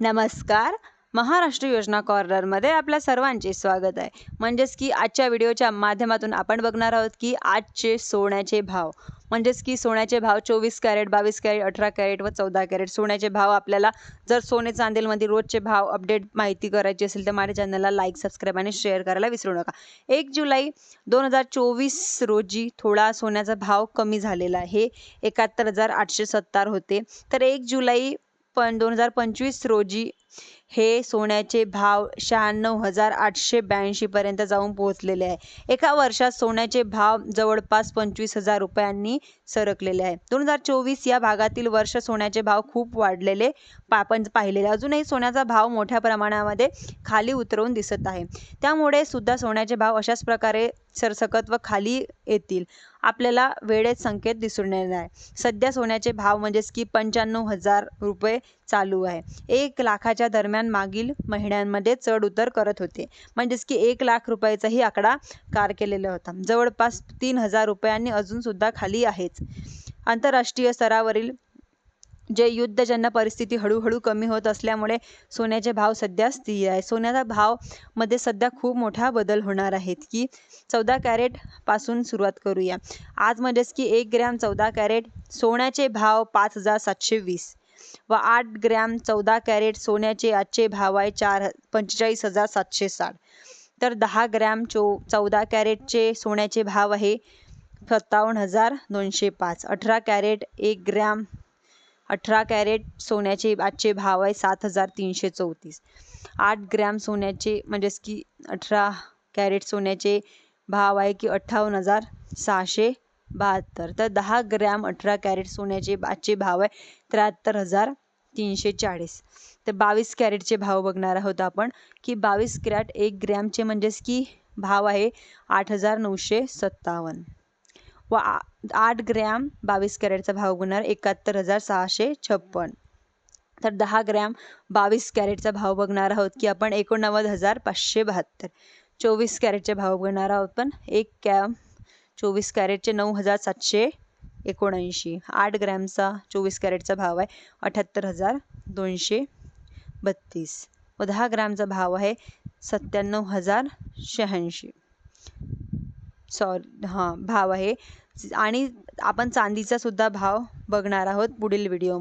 नमस्कार. महाराष्ट्र योजना कॉर्नरमध्ये आपल्या सर्वांचे स्वागत आहे. म्हणजेच की आजच्या व्हिडिओच्या माध्यमातून आपण बघणार आहोत की आजचे सोन्याचे भाव. म्हणजेच की सोन्याचे भाव चोवीस कॅरेट बावीस कॅरेट अठरा कॅरेट व चौदा कॅरेट. सोन्याचे भाव आपल्याला जर सोने चांदीलमध्ये रोजचे भाव अपडेट माहिती करायची असेल तर माझ्या चॅनलला लाईक सबस्क्राईब आणि शेअर करायला विसरू नका. एक जुलै दोन हजार चोवीस रोजी थोडा सोन्याचा भाव कमी झालेला आहे. एकाहत्तर हजार आठशे सत्तर होते. तर एक जुलै पण दोन हजार पंचवीस रोजी हे सोन्याचे भाव शहाण्णव हजार आठशे ब्याऐंशीपर्यंत जाऊन पोहोचलेले आहे. एका वर्षात सोन्याचे भाव जवळपास पंचवीस हजार रुपयांनी सरकलेले आहे. दोन हजार चोवीस या भागातील वर्ष सोन्याचे भाव खूप वाढलेले पा आपण पाहिलेले अजूनही सोन्याचा भाव मोठ्या प्रमाणामध्ये खाली उतरवून दिसत आहे. त्यामुळे सुद्धा सोन्याचे भाव अशाच प्रकारे सरसकत व खाली येतील आपल्याला वेळेत संकेत दिसून येणार आहे. सध्या सोन्याचे भाव म्हणजेच की पंच्याण्णव हजार रुपये चालू आहे. एक लाखाच्या दरम्यान मागील महिन्यांमध्ये चढ उतर करत होते. म्हणजेच की एक लाख रुपयाचाही आकडा कार केलेला होता. जवळपास तीन हजार रुपयांनी अजूनसुद्धा खाली आहेच. आंतरराष्ट्रीय स्तरावरील जे युद्धजन्य परिस्थिती हळूहळू कमी होत असल्यामुळे सोन्याचे भाव सध्या स्थिर आहे सोन्याचा भावमध्ये सध्या खूप मोठा बदल होणार आहेत की चौदा कॅरेटपासून सुरुवात करूया. आज म्हणजेच की एक ग्रॅम चौदा कॅरेट सोन्याचे भाव पाच हजार सातशे वीस. व आठ ग्रॅम चौदा कॅरेट सोन्याचे आजचे भाव आहे चार पंचेचाळीस हजार सातशे साठ. तर दहा ग्रॅम चो चौदा कॅरेटचे सोन्याचे भाव आहे सत्तावन्न हजार दोनशे पाच. अठरा कॅरेट एक ग्रॅम अठरा कॅरेट सोन्याचे आजचे भाव आहे सात हजार तीनशे चौतीस. आठ ग्रॅम सोन्याचे म्हणजेच की अठरा कॅरेट सोन्याचे भाव आहे की अठ्ठावन्न हजार सहाशे बहात्तर. तर दहा ग्रॅम अठरा कॅरेट सोन्याचे आजचे भाव आहे त्र्याहत्तर हजार तीनशे चाळीस. तर बावीस कॅरेटचे भाव बघणार आहोत आपण की बावीस कॅरेट एक ग्रॅमचे म्हणजेच की भाव आहे आठ हजार नऊशे सत्तावन्न. व आठ ग्रॅम बावीस कॅरेटचा भाव बघणार एकाहत्तर हजार सहाशे छप्पन. तर दहा ग्रॅम बावीस कॅरेटचा भाव बघणार आहोत की आपण एकोणनव्वद हजार पाचशे बहात्तर. चोवीस कॅरेटचे भाव बघणार आहोत पण एक कॅम चोवीस कॅरेटचे नऊ हजार सातशे एकोणऐंशी. आठ ग्रॅमचा चोवीस कॅरेटचा भाव आहे अठ्याहत्तर हजार दोनशे बत्तीस. व दहा ग्रॅमचा भाव आहे सत्त्याण्णव हजार शहाऐंशी. सॉरी हां भाव आहे. आणि आपण चांदीचा सुद्धा भाव बघणार आहोत पुढील व्हिडिओमध्ये.